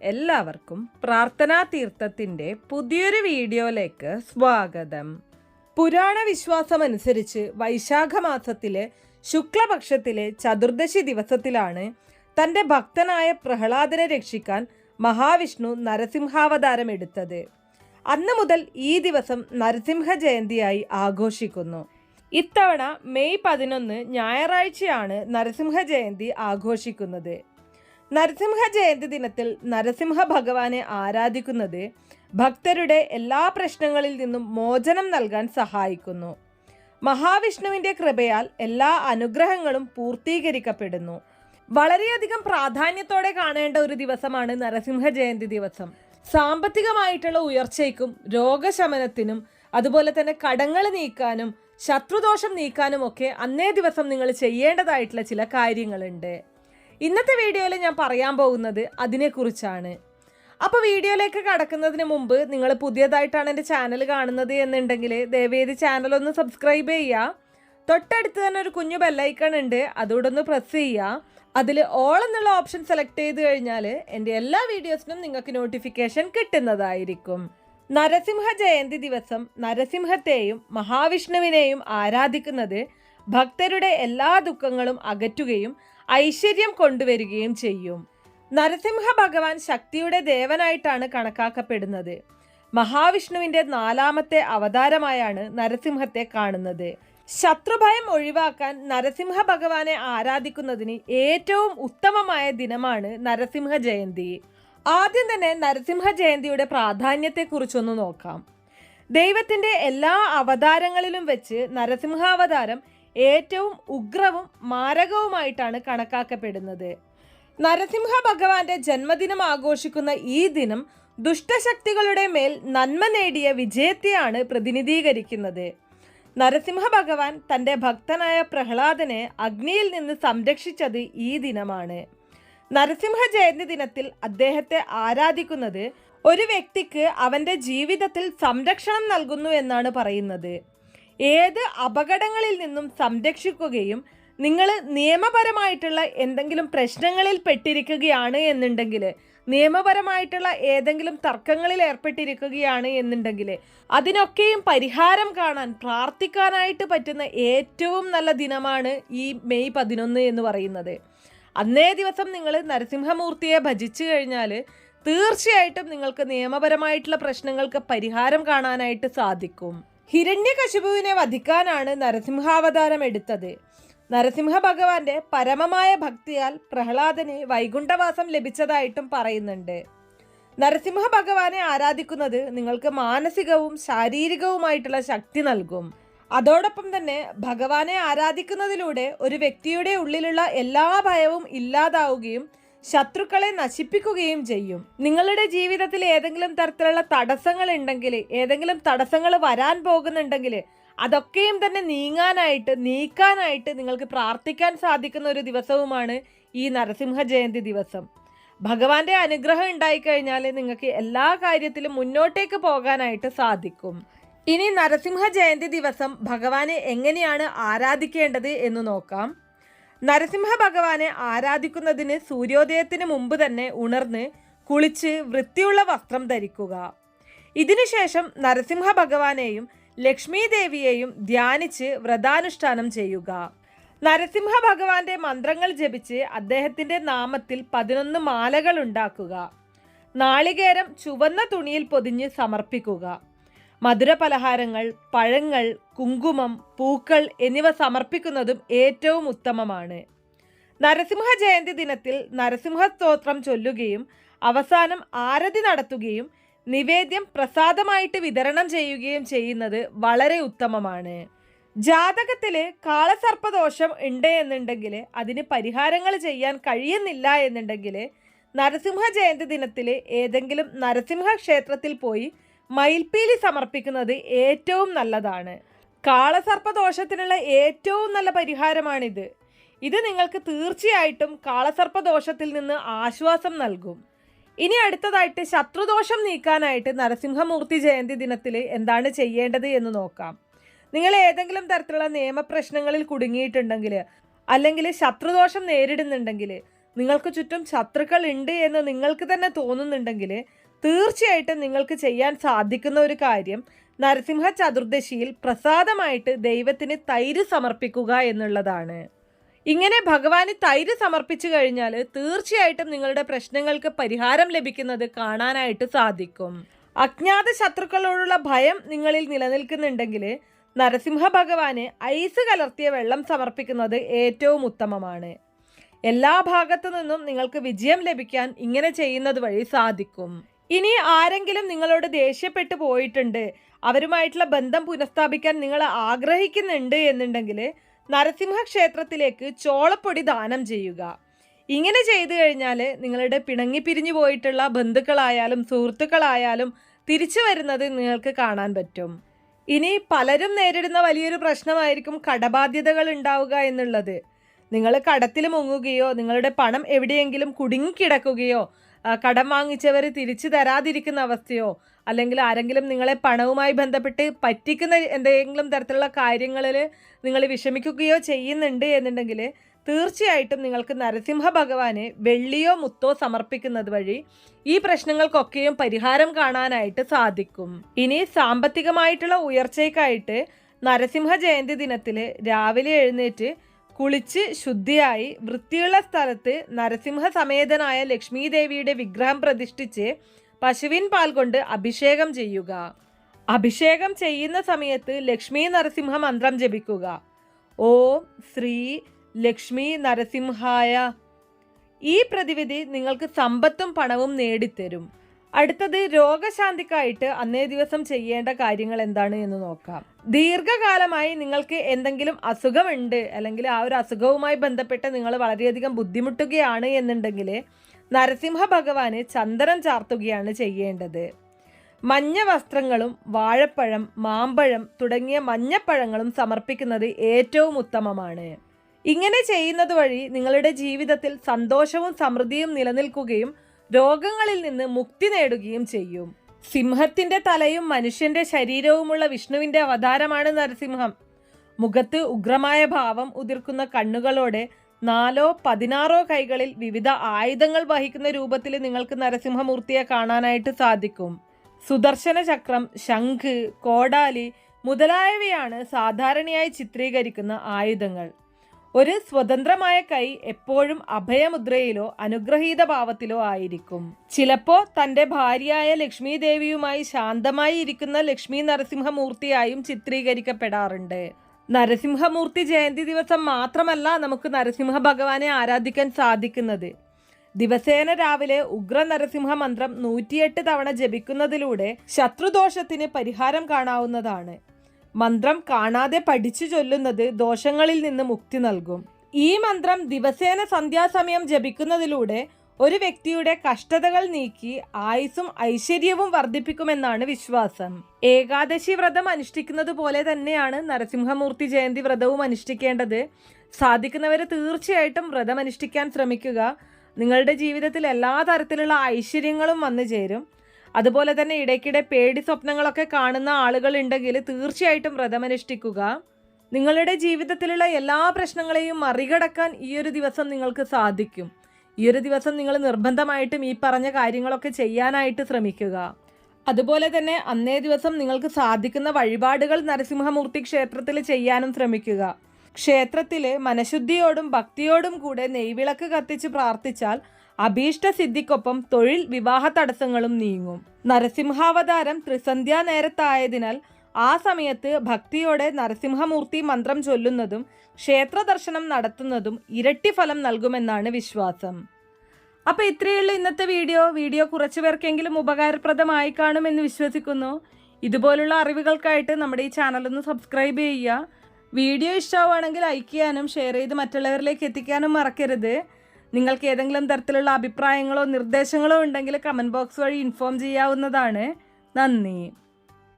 എല്ലാവർക്കും പ്രാർത്ഥനാ തീർത്ഥത്തിന്റെ പുതിയൊരു വീഡിയോയിലേക്ക് സ്വാഗതം. പുരാണ വിശ്വാസമനുസരിച്ച് വൈശാഖ മാസത്തിലെ ശുക്ലപക്ഷത്തിലെ ചതുർദശി ദിവസത്തിലാണ് തന്റെ ഭക്തനായ പ്രഹ്ലാദനെ രക്ഷിക്കാൻ മഹാവിഷ്ണു നരസിംഹാവതാരം എടുത്തത്. അന്ന് മുതൽ ഈ ദിവസം നരസിംഹ ജയന്തിയായി ആഘോഷിക്കുന്നു. ഇത്തവണ മെയ് പതിനൊന്ന് ഞായറാഴ്ചയാണ് നരസിംഹ ജയന്തി ആഘോഷിക്കുന്നത്. നരസിംഹ ജയന്തി ദിനത്തിൽ നരസിംഹ ഭഗവാനെ ആരാധിക്കുന്നത് ഭക്തരുടെ എല്ലാ പ്രശ്നങ്ങളിൽ നിന്നും മോചനം നൽകാൻ സഹായിക്കുന്നു. മഹാവിഷ്ണുവിന്റെ കൃപയാൽ എല്ലാ അനുഗ്രഹങ്ങളും പൂർത്തീകരിക്കപ്പെടുന്നു. വളരെയധികം പ്രാധാന്യത്തോടെ കാണേണ്ട ഒരു ദിവസമാണ് നരസിംഹ ജയന്തി ദിവസം. സാമ്പത്തികമായിട്ടുള്ള ഉയർച്ചയ്ക്കും രോഗശമനത്തിനും അതുപോലെ തന്നെ കടങ്ങൾ നീക്കാനും ശത്രുദോഷം നീക്കാനും ഒക്കെ അന്നേ ദിവസം നിങ്ങൾ ചെയ്യേണ്ടതായിട്ടുള്ള ചില കാര്യങ്ങളുണ്ട്. ഇന്നത്തെ വീഡിയോയിൽ ഞാൻ പറയാൻ പോകുന്നത് അതിനെക്കുറിച്ചാണ്. അപ്പോൾ വീഡിയോയിലേക്ക് കടക്കുന്നതിന് മുമ്പ് നിങ്ങൾ പുതിയതായിട്ടാണ് എന്റെ ചാനൽ കാണുന്നത് എന്നുണ്ടെങ്കിൽ ദയവേദി ചാനലൊന്ന് സബ്സ്ക്രൈബ് ചെയ്യുക. തൊട്ടടുത്ത് തന്നെ ഒരു കുഞ്ഞു ബെല്ലൈക്കൺ ഉണ്ട്. അതുകൂടെ ഒന്ന് പ്രസ് ചെയ്യുക. അതിൽ ഓൾ എന്നുള്ള ഓപ്ഷൻ സെലക്ട് ചെയ്ത് കഴിഞ്ഞാൽ എന്റെ എല്ലാ വീഡിയോസിനും നിങ്ങൾക്ക് നോട്ടിഫിക്കേഷൻ കിട്ടുന്നതായിരിക്കും. നരസിംഹ ജയന്തി ദിവസം നരസിംഹത്തെയും മഹാവിഷ്ണുവിനെയും ആരാധിക്കുന്നത് ഭക്തരുടെ എല്ലാ ദുഃഖങ്ങളും അകറ്റുകയും ഐശ്വര്യം കൊണ്ടുവരികയും ചെയ്യും. നരസിംഹ ഭഗവാൻ ശക്തിയുടെ ദേവനായിട്ടാണ് കണക്കാക്കപ്പെടുന്നത്. മഹാവിഷ്ണുവിന്റെ നാലാമത്തെ അവതാരമായാണ് നരസിംഹത്തെ കാണുന്നത്. ശത്രുഭയം ഒഴിവാക്കാൻ നരസിംഹ ഭഗവാനെ ആരാധിക്കുന്നതിന് ഏറ്റവും ഉത്തമമായ ദിനമാണ് നരസിംഹ ജയന്തി. ആദ്യം തന്നെ നരസിംഹ ജയന്തിയുടെ പ്രാധാന്യത്തെക്കുറിച്ചൊന്ന് നോക്കാം. ദൈവത്തിന്റെ എല്ലാ അവതാരങ്ങളിലും വെച്ച് നരസിംഹാവതാരം ഏറ്റവും ഉഗ്രവും മാരകവുമായിട്ടാണ് കണക്കാക്കപ്പെടുന്നത്. നരസിംഹ ഭഗവാന്റെ ജന്മദിനം ആഘോഷിക്കുന്ന ഈ ദിനം ദുഷ്ടശക്തികളുടെ മേൽ നന്മ നേടിയ വിജയത്തെയാണ് പ്രതിനിധീകരിക്കുന്നത്. നരസിംഹ ഭഗവാൻ തന്റെ ഭക്തനായ പ്രഹ്ലാദനെ അഗ്നിയിൽ നിന്ന് സംരക്ഷിച്ചത് ഈ ദിനമാണ്. നരസിംഹ ജയന്തി ദിനത്തിൽ അദ്ദേഹത്തെ ആരാധിക്കുന്നത് ഒരു വ്യക്തിക്ക് അവന്റെ ജീവിതത്തിൽ സംരക്ഷണം നൽകുന്നു എന്നാണ് പറയുന്നത്. ഏത് അപകടങ്ങളിൽ നിന്നും സംരക്ഷിക്കുകയും നിങ്ങൾ നിയമപരമായിട്ടുള്ള എന്തെങ്കിലും പ്രശ്നങ്ങളിൽ പെട്ടിരിക്കുകയാണ് എന്നുണ്ടെങ്കിൽ നിയമപരമായിട്ടുള്ള ഏതെങ്കിലും തർക്കങ്ങളിൽ ഏർപ്പെട്ടിരിക്കുകയാണ് എന്നുണ്ടെങ്കിൽ അതിനൊക്കെയും പരിഹാരം കാണാൻ പ്രാർത്ഥിക്കാനായിട്ട് പറ്റുന്ന ഏറ്റവും നല്ല ദിനമാണ് ഈ മെയ് പതിനൊന്ന് എന്ന് പറയുന്നത്. അന്നേ ദിവസം നിങ്ങൾ നരസിംഹമൂർത്തിയെ ഭജിച്ചു കഴിഞ്ഞാൽ തീർച്ചയായിട്ടും നിങ്ങൾക്ക് നിയമപരമായിട്ടുള്ള പ്രശ്നങ്ങൾക്ക് പരിഹാരം കാണാനായിട്ട് സാധിക്കും. ഹിരണ്യകശിപുവിനെ വധിക്കാനാണ് നരസിംഹാവതാരം എടുത്തത്. നരസിംഹ ഭഗവാന്റെ പരമമായ ഭക്തിയാൽ പ്രഹ്ലാദന് വൈകുണ്ഠവാസം ലഭിച്ചതായിട്ടും പറയുന്നുണ്ട്. നരസിംഹ ഭഗവാനെ ആരാധിക്കുന്നത് നിങ്ങൾക്ക് മാനസികവും ശാരീരികവുമായിട്ടുള്ള ശക്തി നൽകും. അതോടൊപ്പം തന്നെ ഭഗവാനെ ആരാധിക്കുന്നതിലൂടെ ഒരു വ്യക്തിയുടെ ഉള്ളിലുള്ള എല്ലാ ഭയവും ഇല്ലാതാവുകയും ശത്രുക്കളെ നശിപ്പിക്കുകയും ചെയ്യും. നിങ്ങളുടെ ജീവിതത്തിൽ ഏതെങ്കിലും തരത്തിലുള്ള തടസ്സങ്ങൾ ഉണ്ടെങ്കിൽ ഏതെങ്കിലും തടസ്സങ്ങൾ വരാൻ പോകുന്നുണ്ടെങ്കിൽ അതൊക്കെയും തന്നെ നീങ്ങാനായിട്ട് നീക്കാനായിട്ട് നിങ്ങൾക്ക് പ്രാർത്ഥിക്കാൻ സാധിക്കുന്ന ഒരു ദിവസവുമാണ് ഈ നരസിംഹ ജയന്തി ദിവസം. ഭഗവാന്റെ അനുഗ്രഹം ഉണ്ടായിക്കഴിഞ്ഞാൽ നിങ്ങൾക്ക് എല്ലാ കാര്യത്തിലും മുന്നോട്ടേക്ക് പോകാനായിട്ട് സാധിക്കും. ഇനി നരസിംഹ ജയന്തി ദിവസം ഭഗവാനെ എങ്ങനെയാണ് ആരാധിക്കേണ്ടത് എന്ന് നോക്കാം. നരസിംഹ ഭഗവാനെ ആരാധിക്കുന്നതിന് സൂര്യോദയത്തിന് മുമ്പ് തന്നെ ഉണർന്ന് കുളിച്ച് വൃത്തിയുള്ള വസ്ത്രം ധരിക്കുക. ഇതിനുശേഷം നരസിംഹ ഭഗവാനെയും ലക്ഷ്മി ദേവിയെയും ധ്യാനിച്ച് വ്രതാനുഷ്ഠാനം ചെയ്യുക. നരസിംഹ ഭഗവാന്റെ മന്ത്രങ്ങൾ ജപിച്ച് അദ്ദേഹത്തിന്റെ നാമത്തിൽ പതിനൊന്ന് മാലകൾ ഉണ്ടാക്കുക. നാളികേരം ചുവന്ന തുണിയിൽ പൊതിഞ്ഞ് സമർപ്പിക്കുക. മധുരപലഹാരങ്ങൾ പഴങ്ങൾ കുങ്കുമം പൂക്കൾ എന്നിവ സമർപ്പിക്കുന്നതും ഏറ്റവും ഉത്തമമാണ്. നരസിംഹ ജയന്തി ദിനത്തിൽ നരസിംഹ സ്തോത്രം ചൊല്ലുകയും അവസാനം ആരതി നടത്തുകയും നിവേദ്യം പ്രസാദമായിട്ട് വിതരണം ചെയ്യുകയും ചെയ്യുന്നത് വളരെ ഉത്തമമാണ്. ജാതകത്തിൽ കാളസർപ്പദോഷം ഉണ്ട് എന്നുണ്ടെങ്കിൽ അതിന് പരിഹാരങ്ങൾ ചെയ്യാൻ കഴിയുന്നില്ല എന്നുണ്ടെങ്കിൽ നരസിംഹ ജയന്തി ദിനത്തിൽ ഏതെങ്കിലും നരസിംഹ ക്ഷേത്രത്തിൽ പോയി മയിൽപ്പീലി സമർപ്പിക്കുന്നത് ഏറ്റവും നല്ലതാണ്. കാളസർപ്പദോഷത്തിനുള്ള ഏറ്റവും നല്ല പരിഹാരമാണിത്. ഇത് നിങ്ങൾക്ക് തീർച്ചയായിട്ടും കാളസർപ്പദോഷത്തിൽ നിന്ന് ആശ്വാസം നൽകും. ഇനി അടുത്തതായിട്ട് ശത്രുദോഷം നീക്കാനായിട്ട് നരസിംഹമൂർത്തി ജയന്തി ദിനത്തിൽ എന്താണ് ചെയ്യേണ്ടത് എന്ന് നോക്കാം. നിങ്ങൾ ഏതെങ്കിലും തരത്തിലുള്ള നിയമപ്രശ്നങ്ങളിൽ കുടുങ്ങിയിട്ടുണ്ടെങ്കിൽ അല്ലെങ്കിൽ ശത്രുദോഷം നേരിടുന്നുണ്ടെങ്കിൽ നിങ്ങൾക്ക് ചുറ്റും ശത്രുക്കൾ ഉണ്ട് എന്ന് നിങ്ങൾക്ക് തന്നെ തോന്നുന്നുണ്ടെങ്കിൽ തീർച്ചയായിട്ടും നിങ്ങൾക്ക് ചെയ്യാൻ സാധിക്കുന്ന ഒരു കാര്യം നരസിംഹ ചതുർദശിയിൽ പ്രസാദമായിട്ട് ദൈവത്തിന് തൈര് സമർപ്പിക്കുക എന്നുള്ളതാണ്. ഇങ്ങനെ ഭഗവാന് തൈര് സമർപ്പിച്ചു കഴിഞ്ഞാൽ തീർച്ചയായിട്ടും നിങ്ങളുടെ പ്രശ്നങ്ങൾക്ക് പരിഹാരം ലഭിക്കുന്നത് കാണാനായിട്ട് സാധിക്കും. അജ്ഞാത ശത്രുക്കളോടുള്ള ഭയം നിങ്ങളിൽ നിലനിൽക്കുന്നുണ്ടെങ്കിൽ നരസിംഹ ഭഗവാന് ഐസ് കലർത്തിയ വെള്ളം സമർപ്പിക്കുന്നത് ഏറ്റവും ഉത്തമമാണ്. എല്ലാ ഭാഗത്തു നിന്നും നിങ്ങൾക്ക് വിജയം ലഭിക്കാൻ ഇങ്ങനെ ചെയ്യുന്നത് വഴി സാധിക്കും. ഇനി ആരെങ്കിലും നിങ്ങളോട് ദേഷ്യപ്പെട്ടു പോയിട്ടുണ്ട് അവരുമായിട്ടുള്ള ബന്ധം പുനഃസ്ഥാപിക്കാൻ നിങ്ങൾ ആഗ്രഹിക്കുന്നുണ്ട് എന്നുണ്ടെങ്കിൽ നരസിംഹ ക്ഷേത്രത്തിലേക്ക് ചോളപ്പൊടി ദാനം ചെയ്യുക. ഇങ്ങനെ ചെയ്തു കഴിഞ്ഞാൽ നിങ്ങളുടെ പിണങ്ങി പിരിഞ്ഞു പോയിട്ടുള്ള ബന്ധുക്കളായാലും സുഹൃത്തുക്കളായാലും തിരിച്ചു വരുന്നത് നിങ്ങൾക്ക് കാണാൻ പറ്റും. ഇനി പലരും നേരിടുന്ന വലിയൊരു പ്രശ്നമായിരിക്കും കടബാധ്യതകൾ ഉണ്ടാവുക എന്നുള്ളത്. നിങ്ങൾ കടത്തിൽ മുങ്ങുകയോ നിങ്ങളുടെ പണം എവിടെയെങ്കിലും കുടുങ്ങിക്കിടക്കുകയോ കടം വാങ്ങിച്ചവർ തിരിച്ചു തരാതിരിക്കുന്ന അവസ്ഥയോ അല്ലെങ്കിൽ ആരെങ്കിലും നിങ്ങളെ പണവുമായി ബന്ധപ്പെട്ട് പറ്റിക്കുന്ന എന്തെങ്കിലും തരത്തിലുള്ള കാര്യങ്ങളിൽ നിങ്ങൾ വിഷമിക്കുകയോ ചെയ്യുന്നുണ്ട് എന്നുണ്ടെങ്കിൽ തീർച്ചയായിട്ടും നിങ്ങൾക്ക് നരസിംഹ ഭഗവാനെ വെള്ളിയോ മുത്തോ സമർപ്പിക്കുന്നത് വഴി ഈ പ്രശ്നങ്ങൾക്കൊക്കെയും പരിഹാരം കാണാനായിട്ട് സാധിക്കും. ഇനി സാമ്പത്തികമായിട്ടുള്ള ഉയർച്ചയ്ക്കായിട്ട് നരസിംഹ ജയന്തി ദിനത്തിൽ രാവിലെ എഴുന്നേറ്റ് കുളിച്ച് ശുദ്ധിയായി വൃത്തിയുള്ള സ്ഥലത്ത് നരസിംഹ സമേതനായ ലക്ഷ്മി ദേവിയുടെ വിഗ്രഹം പ്രതിഷ്ഠിച്ച് പശുവിൻ പാൽ കൊണ്ട് അഭിഷേകം ചെയ്യുക. അഭിഷേകം ചെയ്യുന്ന സമയത്ത് ലക്ഷ്മി നരസിംഹ മന്ത്രം ജപിക്കുക. ഓം ശ്രീ ലക്ഷ്മി നരസിംഹായ. ഈ പ്രതിവിധി നിങ്ങൾക്ക് സമ്പത്തും പണവും നേടിത്തരും. അടുത്തത് രോഗശാന്തിക്കായിട്ട് അന്നേ ദിവസം ചെയ്യേണ്ട കാര്യങ്ങൾ എന്താണ് എന്ന് നോക്കാം. ദീർഘകാലമായി നിങ്ങൾക്ക് എന്തെങ്കിലും അസുഖമുണ്ട് അല്ലെങ്കിൽ ആ ഒരു അസുഖവുമായി ബന്ധപ്പെട്ട് നിങ്ങൾ വളരെയധികം ബുദ്ധിമുട്ടുകയാണ് എന്നുണ്ടെങ്കിൽ നരസിംഹ ഭഗവാന് ചന്ദനം ചാർത്തുകയാണ് ചെയ്യേണ്ടത്. മഞ്ഞ വസ്ത്രങ്ങളും വാഴപ്പഴം മാമ്പഴം തുടങ്ങിയ മഞ്ഞപ്പഴങ്ങളും സമർപ്പിക്കുന്നത് ഏറ്റവും ഉത്തമമാണ്. ഇങ്ങനെ ചെയ്യുന്നത് വഴി നിങ്ങളുടെ ജീവിതത്തിൽ സന്തോഷവും സമൃദ്ധിയും നിലനിൽക്കുകയും രോഗങ്ങളിൽ നിന്ന് മുക്തി നേടുകയും ചെയ്യും. സിംഹത്തിന്റെ തലയും മനുഷ്യന്റെ ശരീരവുമുള്ള വിഷ്ണുവിന്റെ അവതാരമാണ് നരസിംഹം. മുഖത്ത് ഉഗ്രമായ ഭാവം ഉതിർക്കുന്ന കണ്ണുകളോടെ നാലോ പതിനാറോ കൈകളിൽ വിവിധ ആയുധങ്ങൾ വഹിക്കുന്ന രൂപത്തിൽ നിങ്ങൾക്ക് നരസിംഹമൂർത്തിയെ കാണാനായിട്ട് സാധിക്കും. സുദർശന ചക്രം ശംഖ് കോടാലി മുതലായവയാണ് സാധാരണയായി ചിത്രീകരിക്കുന്ന ആയുധങ്ങൾ. ഒരു സ്വതന്ത്രമായ കൈ എപ്പോഴും അഭയമുദ്രയിലോ അനുഗ്രഹീത ഭാവത്തിലോ ആയിരിക്കും. ചിലപ്പോ തന്റെ ഭാര്യയായ ലക്ഷ്മി ദേവിയുമായി ശാന്തമായി ഇരിക്കുന്ന ലക്ഷ്മി നരസിംഹമൂർത്തിയായും ചിത്രീകരിക്കപ്പെടാറുണ്ട്. നരസിംഹമൂർത്തി ജയന്തി ദിവസം മാത്രമല്ല നമുക്ക് നരസിംഹ ഭഗവാനെ ആരാധിക്കാൻ സാധിക്കുന്നത്. ദിവസേന രാവിലെ ഉഗ്ര നരസിംഹ മന്ത്രം നൂറ്റിയെട്ട് തവണ ജപിക്കുന്നതിലൂടെ ശത്രുദോഷത്തിന് പരിഹാരം കാണാവുന്നതാണ്. മന്ത്രം കാണാതെ പഠിച്ചു ചൊല്ലുന്നത് ദോഷങ്ങളിൽ നിന്ന് മുക്തി നൽകും. ഈ മന്ത്രം ദിവസേന സന്ധ്യാസമയം ജപിക്കുന്നതിലൂടെ ഒരു വ്യക്തിയുടെ കഷ്ടതകൾ നീക്കി ആയുസും ഐശ്വര്യവും വർദ്ധിപ്പിക്കുമെന്നാണ് വിശ്വാസം. ഏകാദശി വ്രതം അനുഷ്ഠിക്കുന്നത് പോലെ തന്നെയാണ് നരസിംഹമൂർത്തി ജയന്തി വ്രതവും അനുഷ്ഠിക്കേണ്ടത്. സാധിക്കുന്നവരെ തീർച്ചയായിട്ടും വ്രതം അനുഷ്ഠിക്കാൻ ശ്രമിക്കുക. നിങ്ങളുടെ ജീവിതത്തിൽ എല്ലാ തരത്തിലുള്ള ഐശ്വര്യങ്ങളും വന്നു ചേരും അതുപോലെ തന്നെ ഇടയ്ക്കിടെ പേടി സ്വപ്നങ്ങളൊക്കെ കാണുന്ന ആളുകളുണ്ടെങ്കിൽ തീർച്ചയായിട്ടും വ്രതമനുഷ്ഠിക്കുക. നിങ്ങളുടെ ജീവിതത്തിലുള്ള എല്ലാ പ്രശ്നങ്ങളെയും മറികടക്കാൻ ഈ ഒരു ദിവസം നിങ്ങൾക്ക് സാധിക്കും. ഈ ഒരു ദിവസം നിങ്ങൾ നിർബന്ധമായിട്ടും ഈ പറഞ്ഞ കാര്യങ്ങളൊക്കെ ചെയ്യാനായിട്ട് ശ്രമിക്കുക. അതുപോലെ തന്നെ അന്നേ ദിവസം നിങ്ങൾക്ക് സാധിക്കുന്ന വഴിപാടുകൾ നരസിംഹമൂർത്തി ക്ഷേത്രത്തിൽ ചെയ്യാനും ശ്രമിക്കുക. ക്ഷേത്രത്തിൽ മനഃശുദ്ധിയോടും ഭക്തിയോടും കൂടെ നെയ്വിളക്ക് കത്തിച്ച് പ്രാർത്ഥിച്ചാൽ അഭീഷ്ട സിദ്ധിക്കൊപ്പം തൊഴിൽ വിവാഹ തടസ്സങ്ങളും നീങ്ങും. നരസിംഹാവതാരം ത്രിസന്ധ്യാ നേരത്തായതിനാൽ ആ സമയത്ത് ഭക്തിയോടെ നരസിംഹമൂർത്തി മന്ത്രം ചൊല്ലുന്നതും ക്ഷേത്ര ദർശനം നടത്തുന്നതും ഇരട്ടി ഫലം നൽകുമെന്നാണ് വിശ്വാസം. അപ്പോൾ ഇത്രയുള്ള ഇന്നത്തെ വീഡിയോ. വീഡിയോ കുറച്ചു പേർക്കെങ്കിലും ഉപകാരപ്രദമായി കാണുമെന്ന് വിശ്വസിക്കുന്നു. ഇതുപോലുള്ള അറിവുകൾക്കായിട്ട് നമ്മുടെ ഈ ചാനൽ ഒന്ന് സബ്സ്ക്രൈബ് ചെയ്യുക. വീഡിയോ ഇഷ്ടമാവുകയാണെങ്കിൽ ലൈക്ക് ചെയ്യാനും ഷെയർ ചെയ്ത് മറ്റുള്ളവരിലേക്ക് എത്തിക്കാനും മറക്കരുത്. നിങ്ങൾക്ക് ഏതെങ്കിലും തരത്തിലുള്ള അഭിപ്രായങ്ങളോ നിർദ്ദേശങ്ങളോ ഉണ്ടെങ്കിൽ കമന്റ് ബോക്സ് വഴി ഇൻഫോം ചെയ്യാവുന്നതാണ്. നന്ദി.